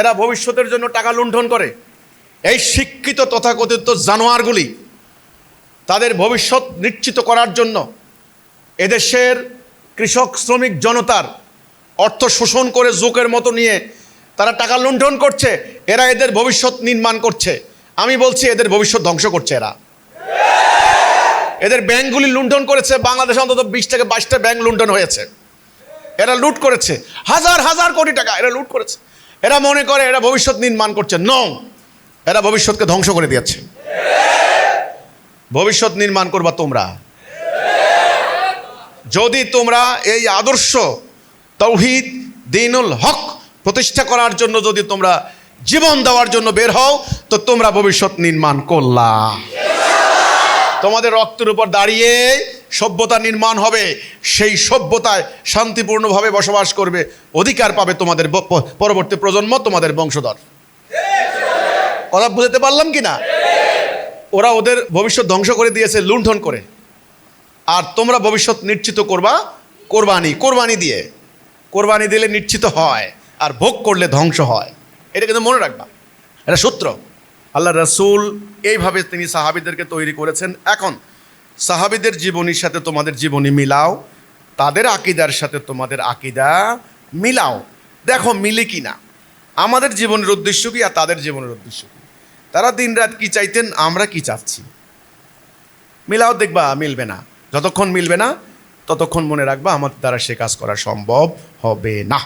এরা ভবিষ্যতের জন্য টাকা লুণ্ঠন করে। এই শিক্ষিত তথাকথিত জানোয়ারগুলি তাদের ভবিষ্যৎ নিশ্চিত করার জন্য এদেশের কৃষক, শ্রমিক, জনতার অর্থ শোষণ করে জোকের মতো নিয়ে তারা টাকা লুণ্ঠন করছে, এরা এদের ভবিষ্যৎ নির্মাণ করছে। আমি বলছি এদের ভবিষ্যৎ ধ্বংস করছে এরা। এদের ব্যাংকগুলি লুণ্ঠন করেছে, বাংলাদেশে অন্তত বিশ থেকে বাইশটা ব্যাংক লুণ্ঠন হয়েছে। এরা লুট করেছে, হাজার হাজার কোটি টাকা এরা লুট করেছে। এরা মনে করে এরা ভবিষ্যৎ নির্মাণ করছে। ন এরা ভবিষ্যৎকে ধ্বংস করে দিয়েছে। ভবিষ্যৎ নির্মাণ করবা তোমরা। যদি তোমরা এই আদর্শ তৌহিদ, দিনুল হক প্রতিষ্ঠা করার জন্য যদি তোমরা জীবন দেওয়ার জন্য বের হও, তো তোমরা ভবিষ্যৎ নির্মাণ করলা। তোমাদের রক্তের উপর দাঁড়িয়ে সভ্যতা নির্মাণ হবে, সেই সভ্যতায় শান্তিপূর্ণভাবে বসবাস করবে, অধিকার পাবে তোমাদের পরবর্তী প্রজন্ম, তোমাদের বংশধর। কথা বুঝতে পারলাম কি না? ওরা ওদের ভবিষ্যৎ ধ্বংস করে দিয়েছে, লুণ্ঠন করে। আর তোমরা ভবিষ্যৎ নিশ্চিত করবা, কোরবানি কোরবানি দিয়ে। কোরবানি দিলে নিশ্চিত হয়, আর ভোগ করলে ধ্বংস হয়। এটা কিন্তু মনে রাখবা। এটা সূত্র। আল্লাহ রসুল এইভাবে তিনি সাহাবিদেরকে তৈরি করেছেন। এখন সাহাবিদের জীবনীর সাথে তোমাদের জীবনী মিলাও, তাদের আকিদার সাথে তোমাদের আকিদা মিলাও। দেখো মিলে কি না? আমাদের জীবনের উদ্দেশ্য কি আর তাদের জীবনের উদ্দেশ্য কি? তারা দিনরাত কি চাইতেন, আমরা কি চাচ্ছি? মিলাও দেখবা, মিলবে না। যতক্ষণ মিলবে না, ততক্ষণ মনে রাখবা আমার দ্বারা সে কাজ করা সম্ভব হবে না।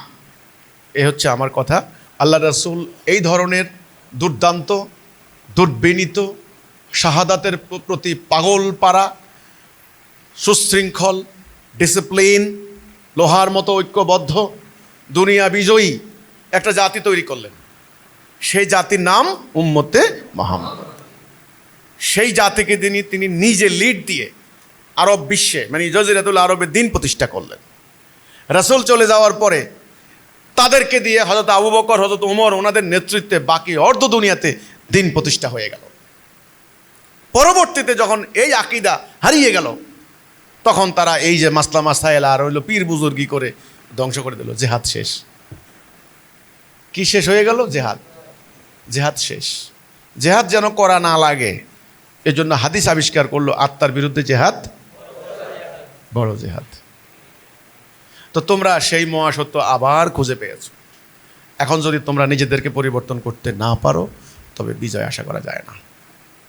এ হচ্ছে আমার কথা। আল্লাহ রসুল এই ধরনের দুর্দান্ত, দুর্বিনীত শাহাদাতের প্রতি পাগল পারা, সুশৃঙ্খল ডিসিপ্লিন লোহার মতো ঐক্যবদ্ধ, দুনিয়া বিজয়ী একটা জাতি তৈরি করলেন। সেই জাতির নাম উম্মতে মোহাম্মদ। সেই জাতিকে তিনি তিনি নিজে লিড দিয়ে আরব বিশ্বে মানে জজিরাতুল আরবের দিন প্রতিষ্ঠা করলেন। রাসূল চলে যাওয়ার পরে তাদেরকে দিয়ে হজরত আবু বকর হজরত উমর, ওনাদের নেতৃত্বে বাকি অর্ধ দুনিয়াতে দিন প্রতিষ্ঠা হয়ে গেল। পরবর্তীতে যখন এই আকিদা হারিয়ে গেল, তখন তারা এই যে মাসলা মাসাইল আর হইল পীর বুজুর্গি করে ধ্বংস করে দিল, জেহাদ শেষ। কি শেষ হয়ে গেল? জেহাদ। জেহাদ শেষ। জেহাদ যেন করা না লাগে, এজন্য হাদিস আবিষ্কার করল, আত্মার বিরুদ্ধে জেহাদ, বড় জেহাদ। তো তোমরা সেই মহাসত্য আবার খুঁজে পেয়েছ। এখন যদি তোমরা নিজেদেরকে পরিবর্তন করতে না পারো, তবে বিজয় আশা করা যায় না।